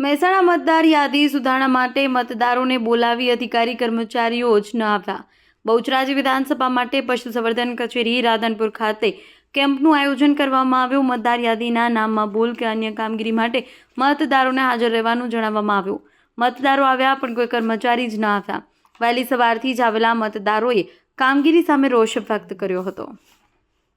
મહેસાણા મતદાર યાદી સુધારણા માટે મતદારોને બોલાવી અધિકારી કર્મચારીઓ જ ન આવ્યા બહુચરાજી વિધાનસભા માટે પશુ સંવર્ધન કચેરી રાધનપુર ખાતે કેમ્પનું આયોજન કરવામાં આવ્યું. મતદાર યાદીના નામમાં ભૂલ કે અન્ય કામગીરી માટે મતદારોને હાજર રહેવાનું જણાવવામાં આવ્યું. મતદારો આવ્યા પણ કોઈ કર્મચારી જ ન આવ્યા વહેલી સવારથી જ આવેલા મતદારોએ કામગીરી સામે રોષ વ્યક્ત કર્યો હતો.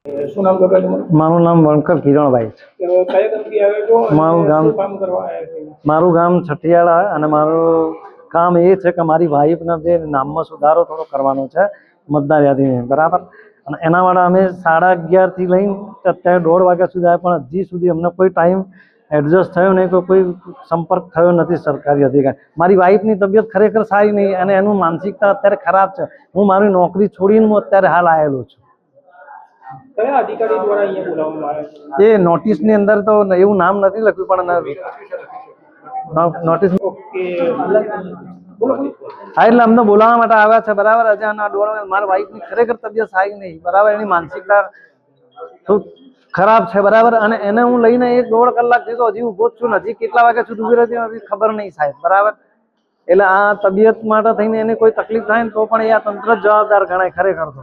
શું નામ કાકા તમારું? મારું નામ વણકર કિરણભાઈ છે. કયા ગામથી આવ્યો છો મારું ગામ- કામ કરવા આવ્યા છો? મારું ગામ છઠિયાળા અને મારું કામ એ છે કે મારી વાઈફના જે નામમાં સુધારો થોડો કરવાનો છે મતદાર યાદીને બરાબર? અને એના માટે અમે સાડા અગિયારથી લઈને અત્યારે દોઢ વાગ્યા સુધી આવ્યા પણ હજી સુધી અમને કોઈ ટાઈમ એડજસ્ટ થયો નહીં કે કોઈ સંપર્ક થયો નથી સરકારી અધિકારી. મારી વાઈફની તબિયત ખરેખર સારી નહીં અને એનું માનસિકતા અત્યારે ખરાબ છે. હું મારી નોકરી છોડીને હું અત્યારે હાલ આવેલો છું. કયા અધિકારી દ્વારા અહીંયા બોલાવવામાં આવે છે? એ નોટિસની અંદર તો એવું નામ નથી લખ્યું પણ નોટિસ હા એટલે અમને બોલાવવા માટે આવ્યા છે બરાબર? અજાના ડોળ મારા વાઈફની ખરેખર તબિયત સારી નહીં બરાબર? એની માનસિકતા ખૂબ ખરાબ છે બરાબર? અને એને હું લઈને એક દોઢ કલાકથી તો હજી ઊભો જ છું હજી કેટલા વાગ્યા સુધી ઊભી રહેતી હજી ખબર નહીં સાહેબ બરાબર? એટલે આ તબિયત માટે થઈને એને કોઈ તકલીફ થાય ને તો પણ એ આ તંત્ર જ જવાબદાર ગણાય ખરેખર તો.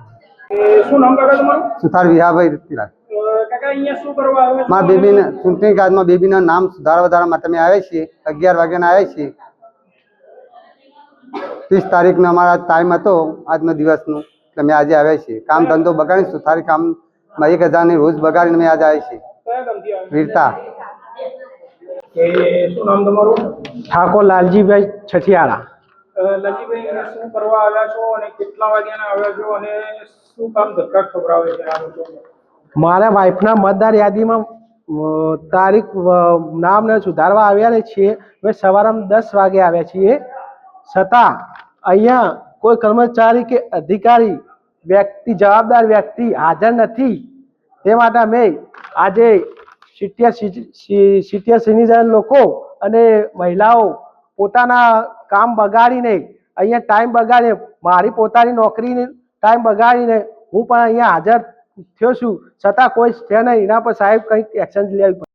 શું નામ કાકા તમારું? સુથાર વિહાભાઈ તિરાગ અ, કાકા અહીંયા શું કરવા આવ્યા છો? મારા બેબીને ચૂંટણી કાર્ડમાં બેબીના નામ સુધારા વધારા માટે અમે આવ્યા છીએ. અગિયાર વાગ્યાના આવ્યા છીએ. ત્રીસ તારીખનો અમારા ટાઈમ હતો આજનો દિવસનો. એટલે અમે આજે આવ્યા છીએ. કામ ધંધો બગાડીને સુથારી કામમાં એક હજારની રોજ બગાડીને અમે આજે આવ્યા છીએ. વીરતા. એ શું નામ તમારું? ઠાકોર લાલજીભાઈ છઠિયાળા. અહીંયા શું કરવા મારા વાઈફના મતદાર યાદીમાં તારીખ નામને સુધારવા આવ્યા છીએ. મેં સવારમાં દસ વાગે આવ્યા છીએ. છતાં અહીંયા કોઈ કર્મચારી કે અધિકારી વ્યક્તિ, જવાબદાર વ્યક્તિ હાજર નથી. તે માટે અમે આજે સિટિયા સિટિયા સિટીઝન લોકો અને મહિલાઓ પોતાના કામ બગાડીને, અહીંયા ટાઈમ બગાડીને મારી પોતાની નોકરીની ટાઈમ બગાડીને, હું પણ અહીંયા હાજર થયો છું. છતાં કોઈ છે નહીં. એના પર સાહેબ કંઈક એક્શન લેવી